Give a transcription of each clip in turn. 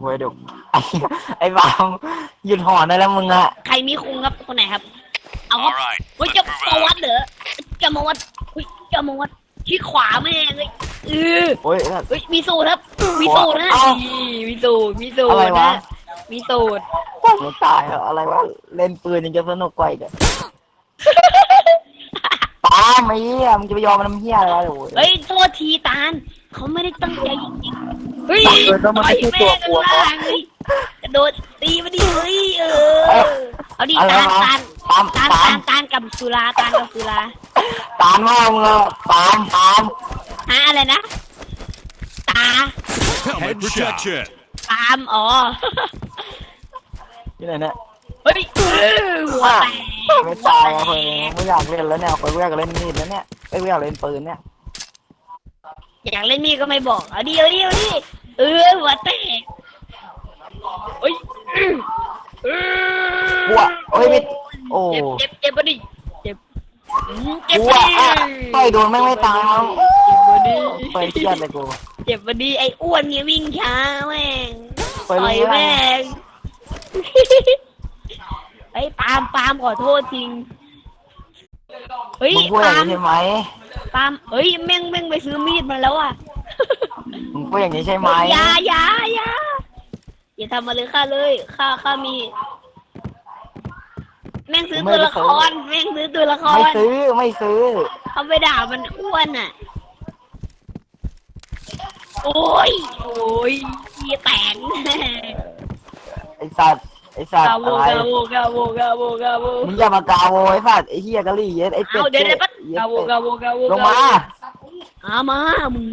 หวยดุไอ้ไอ้บามหยุดหอนได้แล้วมึงอะใครมีคุงครับคนไหนครับ เอาครับ All right, เฮ้ย let's จะ move มาวั out. ดเหรอจะมาวัดเฮ้ยจะมาวัดที่ขวาแม่งเลยเออโอ้ย เฮ้ยมีสูตรครับ มีสูตรนะเอ้านี่มีสูตรมีสูตอะไรรวะ นะมีสูตรไม่ตายเหรออะไรวะ เล่นปืนยังจะสนุกกว่าอีกอะตามไอ้เหี้ยมึงจะไปยอมมันทำเหี้ยอะไรโอ้ยเฮ้ยโทษทีตาลเขาไม่ได้ตั้งใจจริงๆ เฮ้ยเออแล้วมันไม่ใช่ตัวกลัวต่อยแม่งข้างกระโดดตีมาดิเฮ้ยเออ เอาดิตาลวะตาลตามตาลตาตามกับสุราตาลกับสุราตามว่ามึงอตามตามฮะอะไรนะ ตา Helmet protection. ตามอ๋อ ที่ไหนเนี่ยเฮ้ยหัวแตกไม่ต่อนไม่อยากเล่นแล้วเนี่ยเพื่อนอยกเล่นมีดแล้วเนี่ยไอ้ยกูอยากเล่นปืนเนี่ย อยากเล่นมีดก็ไม่บอก เอาดิเอาดิเอาดิ เออหัวแตกเฮ้ยเออบัวเอ้ยไม่โอ้เจ็บเจ็บเจ็บปะดิเจ็บอืมเจ็บบัวปะดิอะต่อยโดนแม่งไม่ตายมั้งเจ็บปะดิเปิดเครียดเลยกู เจ็บปะดิไอ้อ้วนเนี่ยวิ่งช้าแม่งเปิดต่อยเรื่องแม่งไอ้ยปาล์มปาล์มขอโทษจริงเฮ้ยมึงพูดอปาย่าล์งมนี้ใช่ไหมปาล์มเฮ้ยแม่งแม่งไปซื้อมีดมาแล้วอะมึง พูดอย่างนี้ใช่ไหมอย่าอย่าอย่าอย่าทำมาเลยข้าเลยข้าข้ามี แม่งซื้อตัวละคร แม่งซื้อตัวละครไม่ซื้อไม่ซื้อเขาไปด่ามันอ้วนอะ โอ้ยโอ้ยขี้แตกไอสัตว์ไอสัตว์กาโวอะไรกาโวกาโวกาโวกาโวมึงอย่ามากาโวไอสัตว์ไอเฮียกะลี่เย็ดไอเป็ดเอาเดี๋ยวเดี๋ยวปั๊บกาโวกาโวกาโวลงมา อามามึง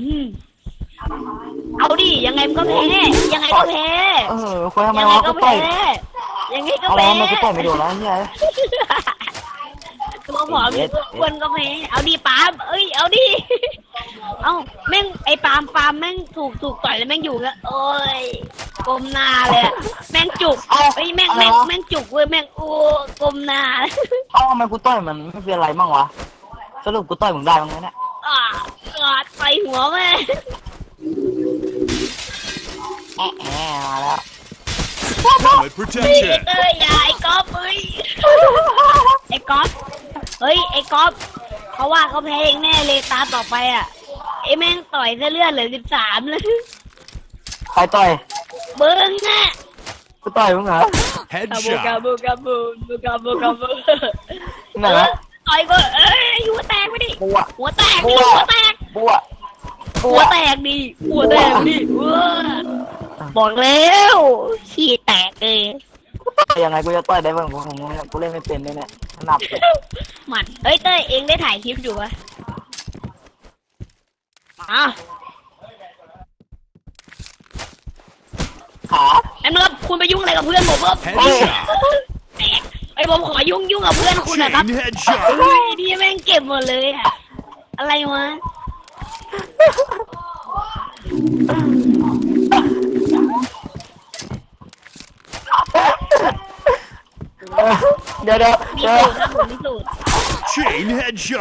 เอาดิยังไงมันก็แพ้ยังไงก็แพ้เออคนทำไมยังไงวะก็กูต่แพ้ยังไงก็อะไรแพ้ทำไมกูต่อยไม่โดนแล้วเฮียตัวผอมมีตัวอ้วนก็แพ้เอาดิปาล์มเอ้ยเอาดิเอาแม่งไอ้ปาล์มปาล์มแม่งถูกถูกต่อยแล้วแม่งอยู่แล้วโอ้ยก้มหน้าเลยอะแม่งจุกเอ้าเฮ้ยแม่งแม่งแม่งจุกเว้ยแม่งโอ้ก้มหน้า เอ้าทำไมกูต่อยมันไม่เป็นไรบ้างวะสรุปกูต่อยมึงได้บ้างไหมเนี่ย อ่ากอดไปหัวแม่ แอะแอะมาแล้ว Helmet เฮ้ย protection. เอ้ยอย่าไอ้ก๊อฟเฮ้ยไอ้ก๊อฟเฮ้ยไอ้ก๊อฟเขาว่าเขาแพ้เองแน่เลยตาต่อไปอะไอ้แม่งต่อยเส้เลือดเหลือสิบสามเลยใครต่อยเบิ้งน่ะกูต่อยมึงเหรอกาบูกา Headshot. บูกาบูกาบูกาบูไหนวะต่อยก็เอ้ยหัวแตกไปดิบัวหัวแตกบัดิวหัวแตกบัวบัหัววแตกดิหัวแตกดิเว้อ บอกแล้วขี้แตกเลยยังไงกูจะต่อยได้บ้างกูของมึงเนี่ยกูเล่นไม่เป็นเลยเนี่ยหนับเลยหมันเฮ้ยเต้ยเองได้ถ่ายคลิปอยู่ปะอะขาอันนั้นครับคุณไปยุ่งอะไรกับเพื่อนผมครับ Headshot. แตกไอ้ผมขอยุ่งยุ่งกับเพื่อนคุณนะครับ Chain headshot. เฮ้ยนี่แม่งเก็บหมดเลยอะอะไรวะ เดี๋ยวเดี๋ยวมีเดี๋ยวสูตรครับผมมีสูตร Chain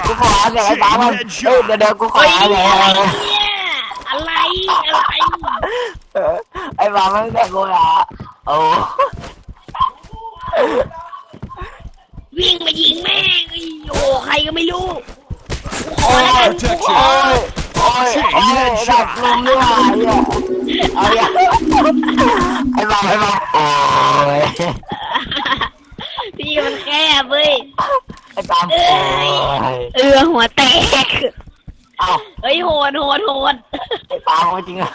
กูขอ headshot. หาเดี๋ยวไอ้บ้ามัน Chain เฮ้ยเดี๋ยว headshot. เดี๋ยวกูขอเฮ้ยหาเดี๋ยวอะไรเนี่ยอะไรอะไรเออไอ้บ้ามันแต่กูอะโอ้วิ่งมายิงแม่งไอ้โอ้ใครก็ไม่รู้กูขอแล้วกันกูขโอ้อยโอ้ยโอ้ยดับลมด้วยอะเอาอย่าไอ้บ้าไอ้บ้าโอ้ย พี่มันแคบเว้ย ไอ้บ้าโอ้ยเออหัวแตก เอ้าเฮ้ยโหดโหดโหดไอ้บ้าเอาจริงอะ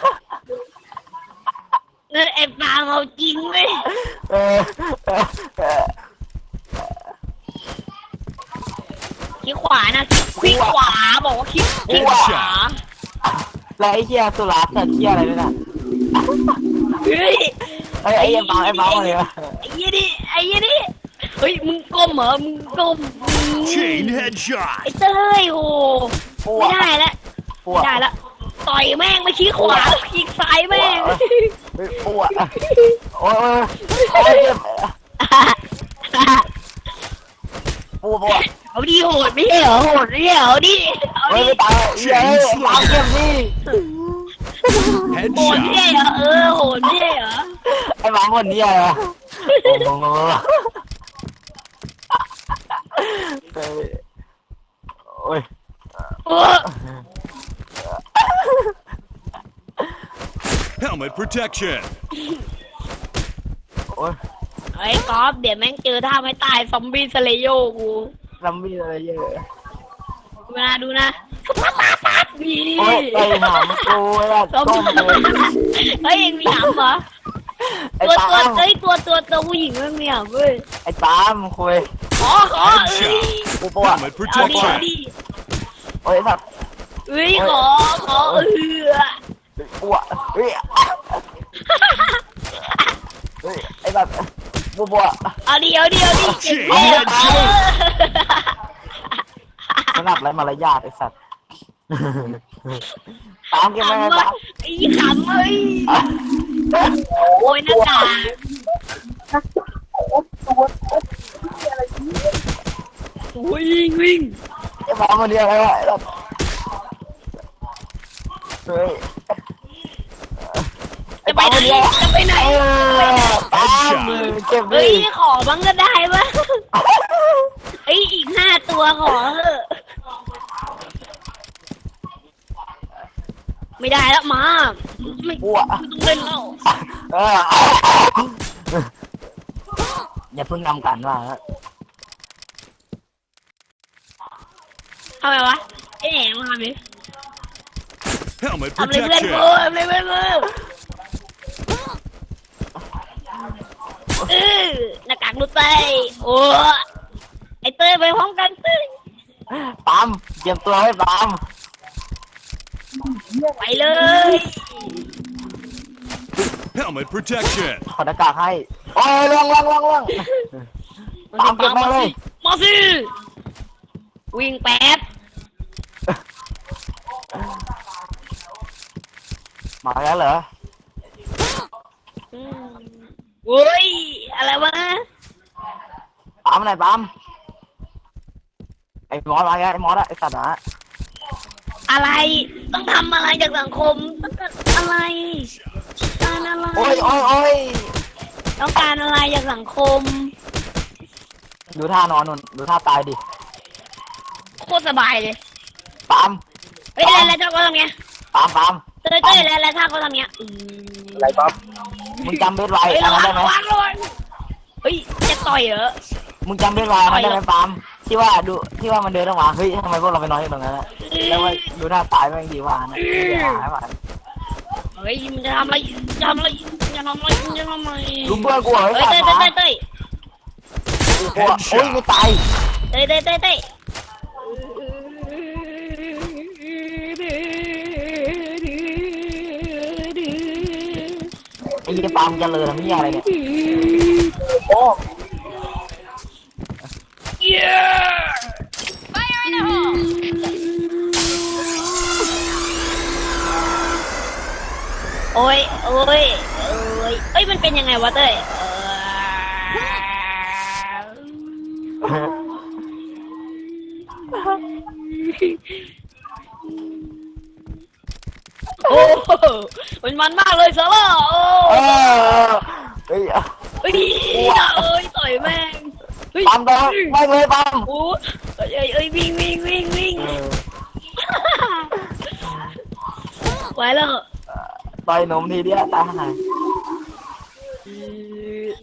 เงินไอ้ปาล์มเอาจริงเว้ยเออเออเออขี้ขวานะขี้ขวาบอกว่าขี้ขี้ขวาแล้วไอ้เหี้ยสุรัตน์เนี่ยเหี้ยอะไรเนี่ยเฮ้ย ไอ้ไอ้บ้าไอ้บ้าเลยวะไอ้ยี่นี่ไอ้ยี่นี่เฮ้ยมึงก้มเหรอมึงก้ม Chain ไอ้ headshot. เต้ยโอ้ไม่ได้ละปวไม่ดได้ละต่อยแม่งไม่ขี้ขวาขี้ซ้ายแม่งปวดโอ้ยโอ้ยเจ็บปวดปวดเอาดิโหดไม่ใช่เหรอโหดไม่ใช่เหรอเอาดิเอาเฮ้ยดิไม่ตายเฮ้ยตามเก็บดิโหดไม่ใช่ Headshot. เหรอเออโหดไม่ใช่เหรออ้หมาคนนี้อะไรวะโอ้โหเฮ้ยโอ้ย โอ้ Helmet protection. โอ้ยไอ้กอล์ฟเดี๋ยวแม่งเจอท่าไม่ตายซอมบี้สเลโยกูซัมบี้อะไรเยอะดูนะดูนะปั๊บปั๊บปั๊บนี่โอ้ยไอ้หามกูไอ้ละซอมต้มบี้เลยเฮ้ยเอ็งมีหำเหรอไอ้ตัวตาตัวมเอ้ยตัวตัวตัวผู้หญิงมันมีหำเว้ยไอ้ตามคุยขอขอเอ้ยกูปวด Helmet เอาดิเอา protection. ดิโอ้ยสัตว์เอ้ยขอขอเออ ปวดเฮ้ยเฮ้ยไอ้สัตว์ปวด เอาดิเอาดิเอาดิเจ็บเอาแน่ดิเออขนาดไรมารยาทไอ้สัตว์ ตามกันไหมขำตาว่ะมไอ้ขำเอ้ยโอ้ยหน้ากากวิ่งวิ่งไอ้หมาคนเดียวอะไรวะไอ้สัตว์เฮ้ยจะ ไปไหนจะไปไหนเออตามมือเจ็บเลเฮ้ยยขอบ้างก็ได้ปะเฮ้ยอีกห้าตัวขอเถอะไม่ได้แล้วมาไม่ปวดไม่ต้องเล่นแล้วเอออย่าเพิ่งนำกันว่าทำไมวะไอ้แหนมาทำดิ Helmet ทำอะไรเพื่อนกู protection. ทำอะไรเพื่อนกู เออหน้ากากดูเต้ยโอ้ไอเต้ยไปพร้อมกันเต้ยปามเตรียมตัวให้ปามไปเลย Helmet protection. ถอดหน้ากากให้โอ้ยล่วงล่วงล่วงล่วงปามเก็บมาเลยมาสิวิ่งแป๊บมาแล้วเหรอ อืม โอ้ย อะไรวะปามไหนปามไอ้มอสมาแล้วไอ้มอสอะไอ้สัตว์อะอะไร ต้องทำอะไรจากสังคม ต้องการอะไรการอะไร โอ้ยโอ้ยโอ้ยต้องการอะไรจากสังคม ดูท่านอนนุ่นดูท่าตายดิโคตรสบายเลยปามเฮ้ยแล้วแล้วถ้าเขาทำเงี้ยปามปามเต้ยเต้ยแล้วแล้วถ้าเขาทำเงี้ยอืมอะไรปาม มึงจำเบสไวเฮ้ยอันระนั้นวัได้งไหมระวังระวังเฮ้ยจะต่อยเหรอ มึงจำเบสไวอันนั้นได้ไหมปามที่ว่าดูที่ว่ามันเดินออกมาเฮ้ยทำไมพวกเราไปนอนอยู่ตรงนั้นอะแล้วว่าดูท่าตายแม่งดีว่านะไม่ได้หายว่ะเฮ้ยมันจะทำอะไรจะทำอะไรจะทำอะไรจะทำอะไรดูเพื่อนกูเหรอเฮ้ยไอ้เต้สัยตว์เต้ยนะเต้ยเต้ยกูกลัวโอ้ยไม่ตาย เต้ยเต้ยเต้ยเต้ย ไอ้ยี่ปามจะเลยทำนี่อะไรเนี่ยโอ้โอ้ยโอ้ยโอ้ยเอ้ย มันเป็นยังไงวะเต้ยเอ่อ โอ้โหมันมันมากเลยซาร่าโอ้เออเฮ้ยเฮ้ยเอ้ยต่อยแม่งเฮ้ยปามตัวไม่เลยปามโอ้ยเอ้ยเอ้ยเอ้ยวิ่งวิ่งวิ่งวิ่งเออไว้แล้วต่อยหนมทีเดียวตายหาย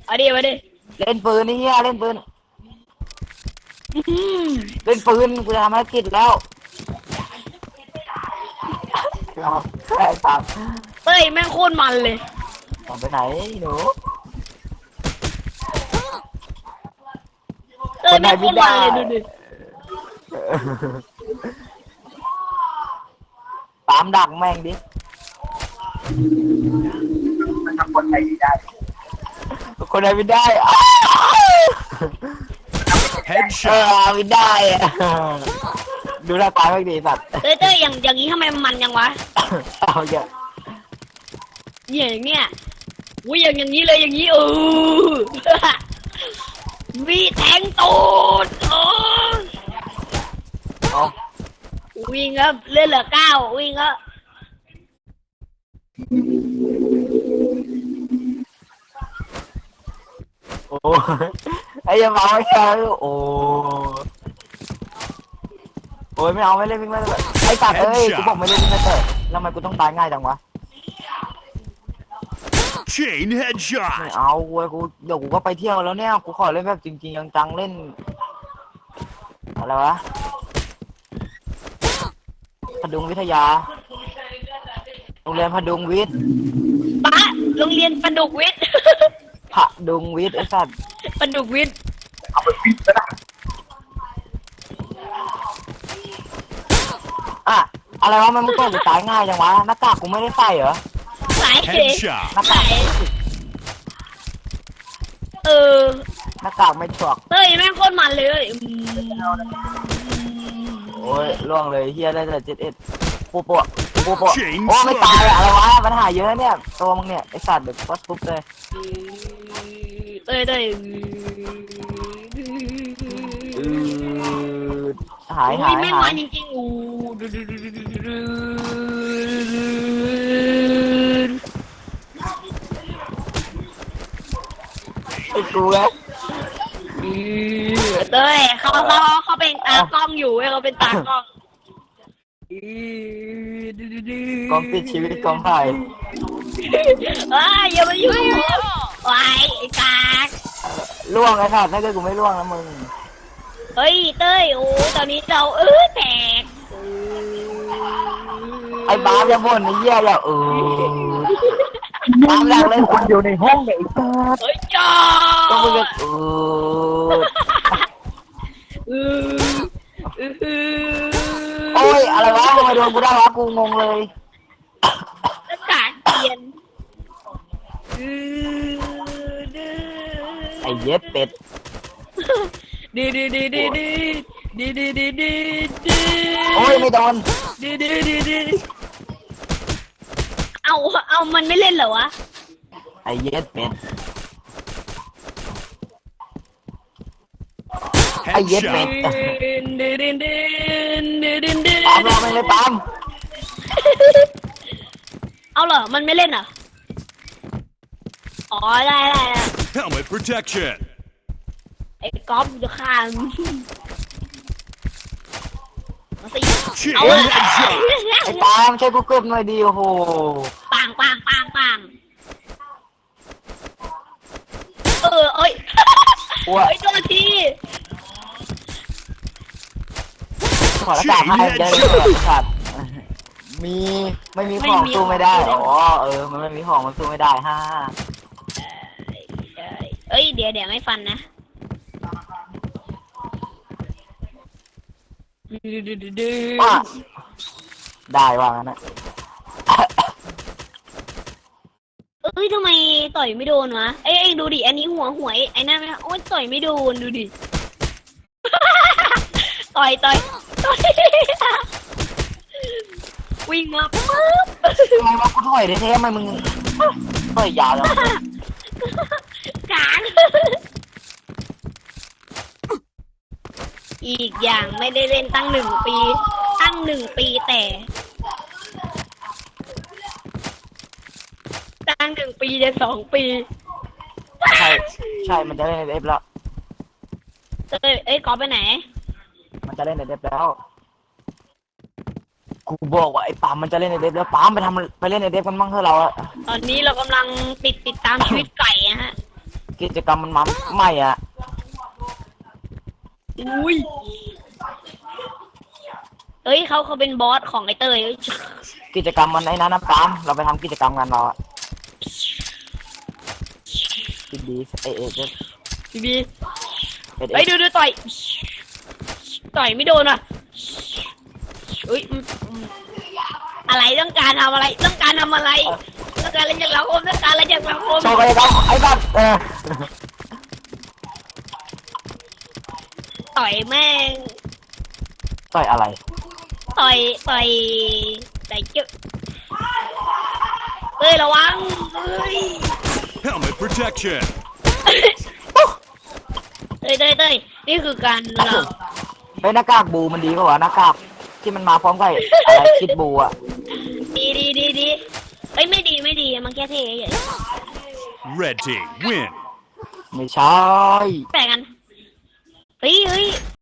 เอาดิมาดิเล่นปืนนี่เฮียเล่นปืน อื้อหือเล่นปืนกูจะทำภารกิจแล้ว เอาไอ้ปามเต้ยแม่งโคตรมันเลย ออกไปไหนหนูเต้ยแม่งโคตรมันเลยดูดิปามดักแม่งดิคนไหนไม่ได้ คนไหนไม่ได้อ้าวเอ Headshot. อไม่ได้อะดูหน้าตาไม่ดีสัตว์ เต้ยเต้ยอย่างอย่างนี้ทำไมมันยังวะ เอาเยอะอย่างเงี้ยอุ้ยอย่างอย่างนี้เลยอย่างนี้เออวีแทงตูดโอ้เอาวิ่งครับเลื่อนเหลือเก้าวิ่งครับโอ้ยไอ้ยังเมาไอ้แกโอ้โอ้ยไม่เอาไม่เล่นวิ่งไม่เล่นไอ้สัตว์เอ้ยกูบอกไม่เล่นวิ่งไม่เตะ แล้วทำไมกูต้องตายง่ายจังวะ Chain ไม่ headshot. เอาเว้ยกูเดี๋ยวกูก็ไปเที่ยวแล้วเนี่ย กูขอเล่นแบบจริงๆจังๆเล่น อะไรวะพดุงวิทยา โรงเรียนพดุงวิทย์ป้าโรงเรียนประดุกวิทย์ พดุงวิทย์ไอ้สัตว์ประดุกวิทย์อะ อะไรวะมันมึงก็จะตายง่ายจังวะหน้ากากกูไม่ได้ใส่เหรอสาย Headshot. หน้ากากเออหน้ากากไม่ฉวกเฮ้ยแม่งโคตรมันเลยอืมโอ้ยล่วงเลยเฮียได้แต่เจ็ดเอ็ดปูโปะปูโปะ Chain โอ้ไม่ตาย slaughter. อะอะไรวะปัญหาเยอะเนี่ยตัวมึงเนี่ยไอสัตว์เด็กก็ทุบเลยเต้ยเต้ยอือหายหายแม่งหามัยนจริง ๆอู้ดูดูดูดูดูดูดูไอ้กูแล้วเต้ยเขาเขาเขาเป็นตากล้องอยู่เว้ยเขาเป็นตากล้องกองปิดชีวิตกองถ่ายเอ้ยอย่ามายุ่งไว้ไอ้กากล่วงไอ้สัตว์ถ้าเกิดกูไม่ล่วงนะมึง เฮ้ยเต้ยโอ้ตอนนี้เราเออแตก ไอ้บ้าจะบ่นไอ้เหี้ยอย่าเออตามแรงเลยคนอยู่ในห้องเนี่ยไอ้สัตว์เฮ้ยจ้าต้องมึงจะเออเออเออโอ้ยอะไรวะทำไมโดนกูได้วะกูงงเลยหน้ากากเปลี่ยนเออไอ้เย็ดเป็ดดีดีดีดีดี ดีดีดีดีดีโอ้ยไม่โดนดีดีดีดีเอาเอามันไม่เล่นเหรอวะไอ้เย็ดเป็ดไอ้เย็ดเป็ด Headshot. ดีดีดีดีดีดีตามเราไม่เลยตามเอาเหรอมันไม่เล่นเหรออ๋อได้ได้ได้ Helmet protection. ไอ้ก๊อฟจะฆ่า มึงมาสิ Chain เอาละ headshot. ไอ้ตามช่วยกูเก็บหน่อยดีโอ้โหปังปังปังปังเออเอ้ยอ้วเอ้ยโทษทีขอละกาให้ได้เลยสัตว์มีไม่มีของสู้ไม่ได้อ๋อเออ มันไม่มีของมันสู้ไม่ได้ฮ่าเอ้ยเดี๋ยวเดี๋ยวไม่ฟันนะ ป้าได้ว่างั้นนะเอ้ยทำไมต่อยไม่โดนวะเอ้ยเอ้ยดูดิ อันนี้หัวหวยไอ้นั่นนะโอ้ยต่อยไม่โดนดูดิ ต่อยต่อยต่อยวิ่งมาปุ๊บทำไมวะกูถอยได้แท้ทำไมมึงถอยยาวจังกลาง อีกอย่างไม่ได้เล่นตั้งหนึ่งปี ตั้งหนึ่งปีแต่ ตั้งหนึ่งปีจะสองปีใช่ใช่มันจะเล่นในเอฟแล้ว เอ้ยเอ้ยกอฟไปไหน มันจะเล่นในเอฟแล้วกูบอกว่าไอ้ปามมันจะเล่นในเอฟแล้วปามไปทำไปเล่นในเอฟกันบ้างเถอะเราอะตอนนี้เรากำลังติดติดตามชีวิตไก่นะฮะ กิจกรรมมันมาไม่อะ อุ้ยเอ้ยเขาเขาเป็นบอสของไอเตยเอ้ยกิจกรรมมันไอ้นั้นนะปามเราไปทำกิจกรรมกันเราอะคิดดีเอเอเอพี่บีเอเอเฮ้ยดูดูต่อย ต่อยไม่โดนอะเฮ้ยอืมอืมอะไรต้องการทำอะไร ต้องการทำอะไร ต้องการอะไรจากเราคมต้องการอะไรจากเราคมโชว์กันเลยครับไอ้บ้านเออ ต่อยแม่งต่อยอะไร ต่อยต่อยต่อยเจ้าเฮ้ยระวังเฮ้ย Helmet protection. เต้ยเต้ยเต้ยนี่คือการเราเฮ้ยหน้ากากบูมันดีกว่าหน้ากากที่มันมาพร้อมกับอะไรคิดบูอะดีดีดีดีเอ้ยไม่ดีไม่ดีมันแค่เท่เฉย Red team win. ไม่ใช่ แปลกัน เฮ้ยเฮ้ย